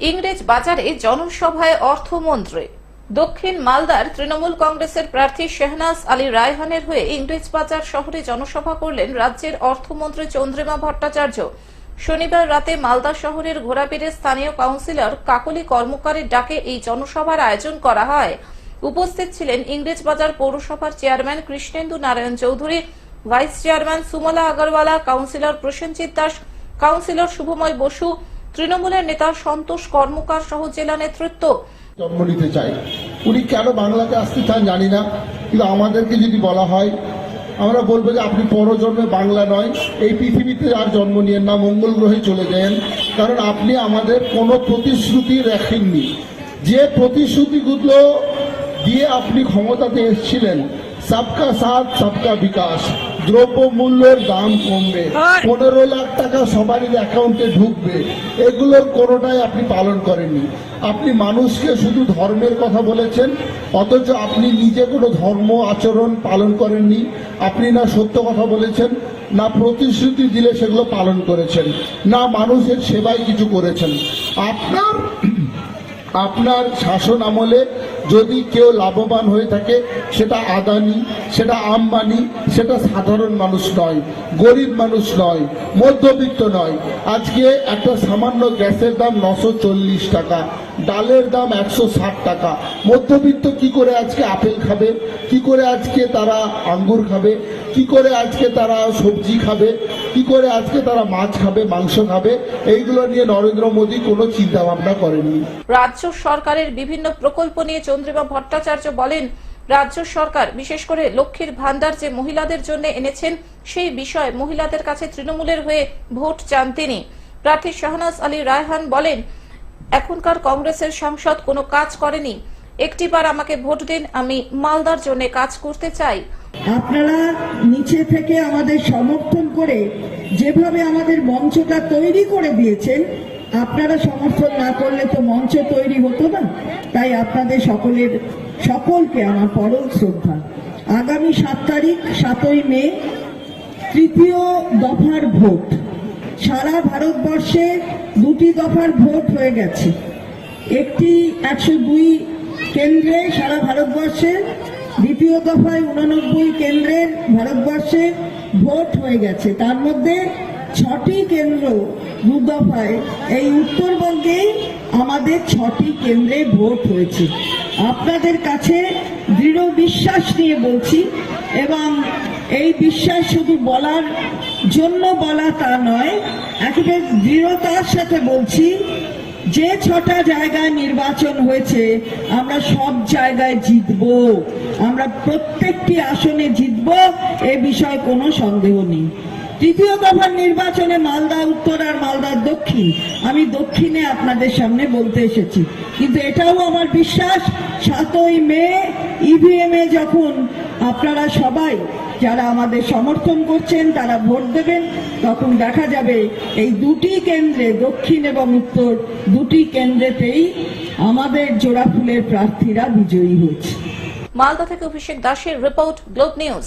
ইংরেজ বাজারে জনসভায় অর্থমন্ত্রী। দক্ষিণ মালদার তৃণমূল কংগ্রেসের প্রার্থী শেহনাজ আলী রায়হানের হয়ে ইংরেজ বাজার শহরে জনসভা করলেন রাজ্যের অর্থমন্ত্রী চন্দ্রিমা ভট্টাচার্য। শনিবার রাতে মালদা শহরের ঘোড়াপীরের স্থানীয় কাউন্সিলর কাকলি কর্মকারের ডাকে এই জনসভার আয়োজন করা হয়। উপস্থিত ছিলেন ইংরেজবাজার পৌরসভার chairman Krishnendu Narayan Chowdhury, vice chairman Sumala Agarwala, councillor Prosenjit Das, councillor Subhamoy Basu তৃণমূলের নেতা সন্তোষ কর্মকার সহ জেলা নেতৃত্ব। জন্ম নিতে চাই। উনি কেন বাংলাতে আসতে চান জানি না, কিন্তু আমাদেরকে যদি বলা হয়, আমরা বলব যে আপনি পরজন্মে বাংলা নয়, এই পৃথিবীতে আর জন্ম নিয়েন না, মঙ্গল গ্রহে চলে যান। কারণ আপনি আমাদের কোনো প্রতিশ্রুতি রাখেননি। যে প্রতিশ্রুতিগুলো দিয়ে আপনি ক্ষমতাতে এসেছিলেন, সবকা সাথ, সবকা বিকাশ। দ্রব্য মূল্যের দাম কমবে। পনেরো লাখ টাকা সবারই অ্যাকাউন্টে ঢুকবে। এগুলোর কোনোটাই আপনি পালন করেননি। আপনি মানুষকে শুধু ধর্মের কথা বলেছেন অথচ আপনি নিজে কোনো ধর্ম আচরণ পালন করেননি। আপনি না সত্য কথা বলেছেন না প্রতিশ্রুতি দিলে সেগুলো পালন করেছেন না মানুষের সেবায় কিছু করেছেন। আপনার আপনার শাসন আমলে যদি কেউ লাভবান হয়ে থাকে, সেটা আদানি, সেটা আম্বানি, সেটা সাধারণ মানুষ নয়, গরিব মানুষ নয়, মধ্যবিত্ত নয়। আজকে একটা সামান্য গ্যাসের দাম নশো টাকা। ডালের দাম একশো ষাট টাকা। মধ্যবিত্ত কি করে আজকে আপেল খাবে? কি করে আজকে তারা আঙ্গুর খাবে? কি করে আজকে তারা সবজি খাবে? কি করে আজকে তারা মাছ খাবে, মাংস খাবে? এইগুলো নিয়ে নরেন্দ্র মোদী কোনো চিন্তা ভাবনা করেননি। রাজ্য সরকারের বিভিন্ন প্রকল্প নিয়ে চন্দ্রিমা ভট্টাচার্য বলেন, রাজ্য সরকার, বিশেষ করে লক্ষ্মীর ভান্ডার যে মহিলাদের জন্য এনেছেন, সেই বিষয়ে মহিলাদের কাছে তৃণমূলের হয়ে ভোট চান তিনি। প্রার্থী শাহনাজ আলী রায়হান বলেন এখনকার কংগ্রেসের সাংসদ কোনো কাজ করেনি। একটিবার আমাকে ভোট দিন, আমি মালদার জন্য কাজ করতে চাই। আপনারা নিচে থেকে আমাদের সমর্থন করে যেভাবে আমাদের মঞ্চটা তৈরি করে দিয়েছেন, আপনারা সমর্থন না করলে তো মঞ্চ তৈরি হতো না। তাই আপনাদের সকলের, সকলকে আমার পরম শ্রদ্ধা। আগামী সাত তারিখ, সাতই মে, তৃতীয় দফার ভোট। সারা ভারতবর্ষে দুটি দফার ভোট হয়ে গেছে। একটি একশো দুই কেন্দ্রে সারা ভারতবর্ষে, দ্বিতীয় দফায় উনানব্বই কেন্দ্রের ভারতবর্ষে ভোট হয়ে গেছে। তার মধ্যে ছটি কেন্দ্র দু দফায়। এই উত্তরবঙ্গেই আমাদের ছটি কেন্দ্রে ভোট হয়েছে। আপনাদের কাছে দৃঢ় বিশ্বাস নিয়ে বলছি, এবং এই বিশ্বাস শুধু বলার জন্য বলা তা নয়, একেবারে দৃঢ়তার সাথে বলছি, যে ছটা জায়গায় নির্বাচন হয়েছে, আমরা সব জায়গায় জিতব। আমরা প্রত্যেকটি আসনে জিতব, এ বিষয়ে কোনো সন্দেহ নেই। তৃতীয় দফার নির্বাচনে মালদা, উত্তর আর মালদা দক্ষিণ। আমি দক্ষিণে আপনাদের সামনে বলতে এসেছি। কিন্তু এটাও আমার বিশ্বাস, সাতই মে ইভিএম এ যখন আপনারা সবাই যারা আমাদের সমর্থন করছেন, তারা ভোট দেবেন, তখন দেখা যাবে এই দুটি কেন্দ্রে, দক্ষিণ এবং উত্তর, দুটি কেন্দ্রেতেই আমাদের জোড়া ফুলের প্রার্থীরা বিজয়ী হয়েছে। মালদা থেকে অভিষেক দাসের রিপোর্ট গ্লোব নিউজ।